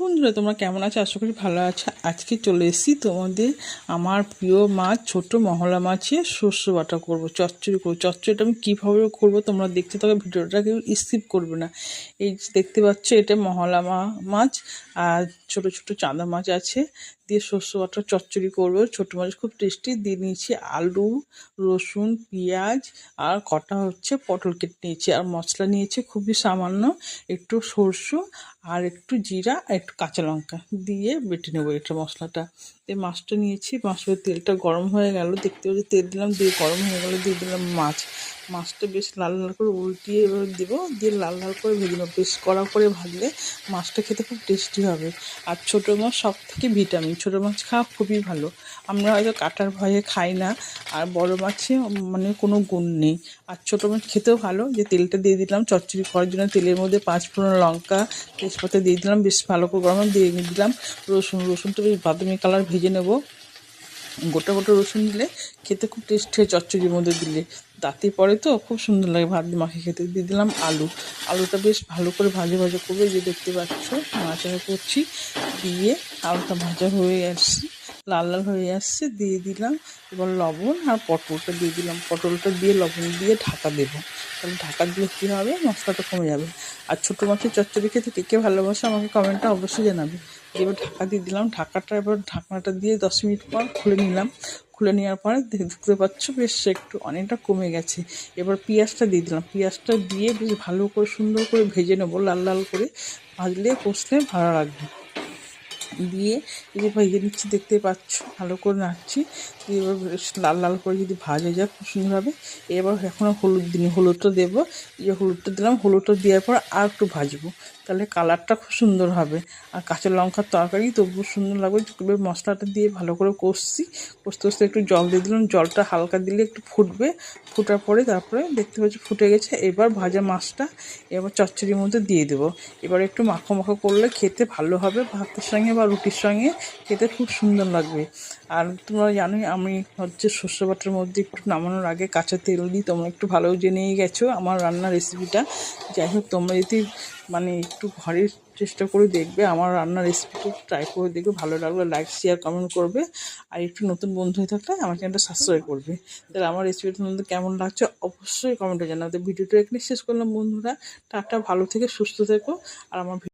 বন্ধুরা, তোমরা কেমন আছো? আশা করি ভালো আছো। আজকে চলে এসেছি তোমাদের আমার প্রিয় মাছ ছোট মহলা মাছে শস্য বাটা করব, চচ্চড়ি করব। চচ্চড়িটা আমি কীভাবে করব তোমরা দেখতে থাকো, ভিডিওটা কেউ স্কিপ করবে না। এই দেখতে পাচ্ছ, এটা মহলা মাছ আর ছোট ছোট চাঁদা মাছ আছে। দিয়ে শস্য বাটা চচ্চড়ি করব। ছোটো মাছ খুব টেস্টি দিয়ে নিয়েছি আলু, রসুন, পেঁয়াজ আর কটা হচ্ছে পটল কেটে নিয়েছি। আর মশলা নিয়েছি খুবই সামান্য একটু সরষে আর একটু জিরা আর একটু কাঁচা লঙ্কা দিয়ে বেটে নেব এটা মশলাটা। এই মাছটা নিয়েছি, মাছের তেলটা গরম হয়ে গেল। দেখতে পাচ্ছি তেল দিলাম, দিয়ে গরম হয়ে গেল, দিয়ে দিলাম মাছ। মাছটা বেশ লাল লাল করে উল্টিয়ে দেবো। দিয়ে লাল লাল করে ভেজে নেব। বেশ কড়া করে ভাজলে মাছটা খেতে খুব টেস্টি হবে। আর ছোটো মাছ সব থেকে ভিটামিন ছোটো মাছ খাওয়া খুবই ভালো। আমরা হয়তো কাটার ভয়ে খাই না। আর বড় মাছে মানে কোনো গুণ নেই। আর ছোটো মাছ খেতেও ভালো। যে তেলটা দিয়ে দিলাম, চচ্চড়ি করার জন্য তেলের মধ্যে পাঁচ ফোড়ন লঙ্কা, তেজপাতা দিয়ে দিলাম, বেশ ভালো করে গরম দিয়ে দিলাম। রসুন, রসুনটা বেশ বাদামি কালার ভেজে নেব। গোটা গোটা রসুন দিলে খেতে খুব টেস্টি হয় চচ্চড়ির মধ্যে দিলে। দাঁতে পড়ে তো, খুব সুন্দর লাগে ভাত মাখে খেতে। দিয়ে দিলাম আলু। আলুটা বেশ ভালো করে ভাজা ভাজা করবে যে দেখতে পাচ্ছ নাড়াচাড়া করছি। দিয়ে আলুটা ভাজা হয়ে আসছে, লাল লাল হয়ে আসছে। দিয়ে দিলাম এবার লবণ আর পটলটা দিয়ে দিলাম। পটলটা দিয়ে লবণ দিয়ে ঢাকা দেবো। তাহলে ঢাকা দিলে কী হবে? মশলাটা কমে যাবে। আর ছোটো মাছের চচ্চড়ি খেতে কে কে ভালোবাসে আমাকে কমেন্টটা অবশ্যই জানাবে। এবার ঢাকা দিয়ে দিলাম। ঢাকাটা এবার ঢাকনাটা দিয়ে দশ মিনিট পর খুলে নিলাম। খুলে নেওয়ার পরে দেখতে পাচ্ছ বেশ একটু অনেকটা কমে গেছে। এবার পেঁয়াজটা দিয়ে দিলাম। পেঁয়াজটা দিয়ে বেশ ভালো করে সুন্দর করে ভেজে নেব, লাল লাল করে। ভাজলে কষলে ভালো লাগবে। দিয়ে যে ভেজে নিচ্ছি, দেখতে পাচ্ছ? ভালো করে নাড়ছি। এবার লাল লাল করে যদি ভাজা যায়, খুব সুন্দরভাবে এবার এখন হলুদ দিন, হলুদটা দেবো। যে হলুদটা দিলাম, হলুদটা দেওয়ার পর আর একটু ভাজবো। তাহলে কালারটা খুব সুন্দর হবে। আর কাঁচা লঙ্কার তরকারি তবুও সুন্দর লাগবে। এবার মশলাটা দিয়ে ভালো করে কষছি। কষতে কষতে একটু জল দিয়ে দিলাম। জলটা হালকা দিলে একটু ফুটবে। ফোটার পরে তারপরে দেখতে পাচ্ছি, ফুটে গেছে। এবার ভাজা মাছটা এবার চচ্চড়ির মধ্যে দিয়ে দেবো। এবার একটু মাখো মাখো করলে খেতে ভালো হবে। ভাতের সঙ্গে বা রুটির সঙ্গে খেতে খুব সুন্দর লাগবে। আর তোমরা জানোই আমি হচ্ছে শস্য বাটার মধ্যে একটু নামানোর আগে কাঁচা তেল দিই, তোমরা একটু ভালো জেনেই গেছো আমার রান্নার রেসিপিটা যাই হোক, তোমরা যদি মানে একটু ঘরের চেষ্টা করে দেখবে, আমার রান্নার রেসিপিটা ট্রাই করে দেখবে, ভালো লাগলে লাইক শেয়ার কমেন্ট করবে। আর একটু নতুন বন্ধু হয়ে থাকলে আমার চ্যানেলটা সাবস্ক্রাইব করবে। তাহলে আমার রেসিপিটা তোমাদের কেমন লাগছে অবশ্যই কমেন্টে জানাতে ভিডিওটা এখানে শেষ করলাম বন্ধুরা। টাটা, ভালো থেকে সুস্থ থেকো। আর আমার